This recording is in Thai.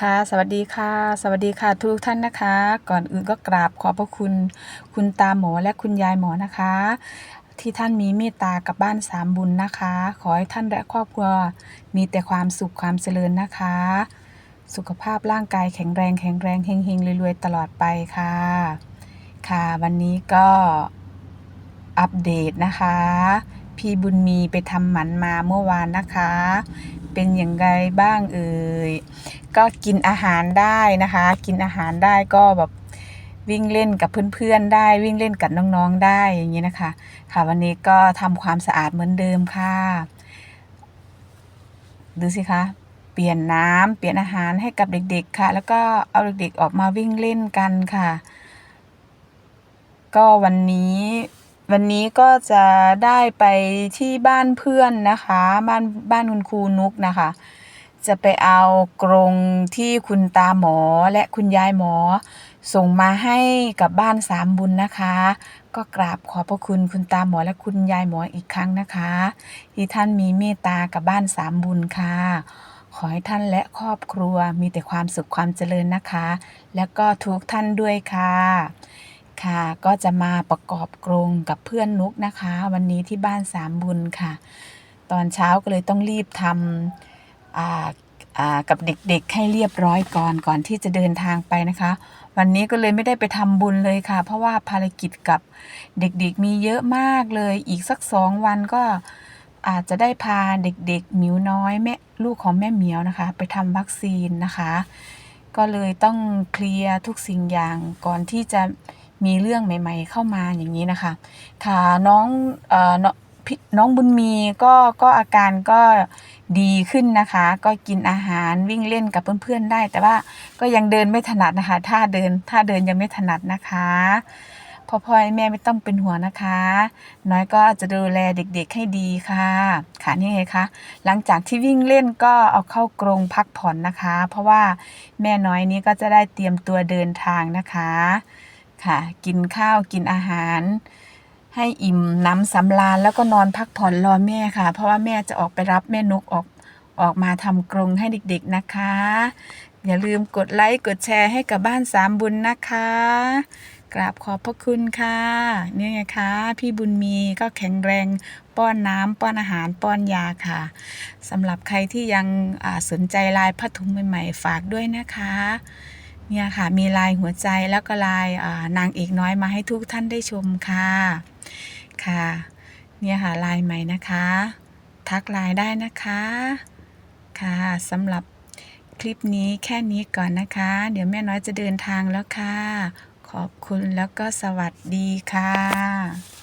ค่ะ สวัสดีค่ะ สวัสดีค่ะทุกท่านนะคะ ก่อนอื่นก็กราบขอบพระคุณ คุณตาหมอและคุณยายหมอนะคะ ที่ท่านมีเมตตากับบ้านสามบุญนะคะ ขอให้ท่านและครอบครัวมีแต่ความสุขความเจริญนะคะ สุขภาพร่างกายแข็งแรงแข็งแรงเฮงเฮงรวยๆ ตลอดไปค่ะ ค่ะวันนี้ก็อัปเดตนะคะ พี่บุญมีไปทำหมันมาเมื่อวานนะคะ เป็นอย่างไรบ้างเอ่ยก็กินอาหารได้นะคะ กินอาหารได้ก็แบบวิ่งเล่นกับเพื่อนๆได้วิ่งเล่นกับน้องๆได้อย่างนี้นะคะ ค่ะวันนี้ก็ทำความสะอาดเหมือนเดิมค่ะดูสิคะเปลี่ยนน้ำเปลี่ยนอาหารให้กับเด็ก ๆ ค่ะ แล้วก็เอาเด็กๆออกมาวิ่งเล่นกันค่ะ ก็วันนี้ วันนี้ก็จะได้ไปที่บ้านเพื่อนนะคะ บ้านบ้านคุณครูนุกนะคะ จะไปเอากรงที่คุณตาหมอและคุณยายหมอ ส่งมาให้กับบ้านสามบุญนะคะ ก็กราบขอบพระคุณคุณตาหมอและคุณยายหมออีกครั้งนะคะ ที่ท่านมีเมตตากับบ้านสามบุญค่ะขอให้ท่านและครอบครัวมีแต่ความสุขความเจริญนะคะ แล้วก็ทุกท่านด้วยค่ะ ค่ะก็จะมาประกอบกรงกับเพื่อนนุกนะคะ วันนี้ที่บ้านสามบุญค่ะ ตอนเช้าก็เลยต้องรีบทำกับเด็กๆให้เรียบร้อยก่อนก่อนที่จะเดินทางไปนะคะ วันนี้ก็เลยไม่ได้ไปทำบุญเลยค่ะ เพราะว่าภารกิจกับเด็กๆมีเยอะมากเลยอีกสักสองวันก็อาจจะได้พาเด็กๆหมิวน้อยแม่ลูกของแม่เหมียวนะคะ ไปทำวัคซีนนะคะ ก็เลยต้องเคลียร์ทุกสิ่งอย่างก่อนที่จะ มีเรื่องใหม่ ๆ เข้ามาอย่างนี้นะคะ ค่ะน้องเอ่อน้องบุญมีก็ก็อาการก็ดีขึ้นนะคะ ก็กินอาหารวิ่งเล่นกับเพื่อนๆได้ แต่ว่าก็ยังเดินไม่ถนัดนะคะท่าเดินท่าเดินยังไม่ถนัดนะคะพ่อพ่อแม่ไม่ต้องเป็นห่วงนะคะ น้อยก็จะดูแลเด็กๆให้ดีค่ะ ค่ะนี่ไงคะหลังจากที่วิ่งเล่นก็เอาเข้ากรงพักผ่อนนะคะ เพราะว่าแม่น้อยนี้ก็จะได้เตรียมตัวเดินทางนะคะ ค่ะ กินข้าวกินอาหาร ให้อิ่มน้ำสำราญแล้วก็นอนพักผ่อนรอแม่ค่ะ เพราะว่าแม่จะออกไปรับแม่นกออกออกมาทำกรงให้เด็กๆนะคะ อย่าลืมกดไลค์กดแชร์ให้กับบ้านสามบุญนะคะ กราบขอบพระคุณค่ะนี่ไงคะพี่บุญมีก็แข็งแรงป้อนน้ำป้อนอาหารป้อนยาค่ะสำหรับใครที่ยังสนใจลายผ้าถุงใหม่ๆ ฝากด้วยนะคะ เนี่ยค่ะมีลายหัวใจแล้วก็ลายนางเอกน้อยมาให้ทุกท่านได้ชมค่ะค่ะเนี่ยค่ะลายใหม่นะคะ ทักไลน์ได้นะคะค่ะสำหรับคลิปนี้แค่นี้ก่อนนะคะ เดี๋ยวแม่น้อยจะเดินทางแล้วค่ะ ขอบคุณแล้วก็สวัสดีค่ะ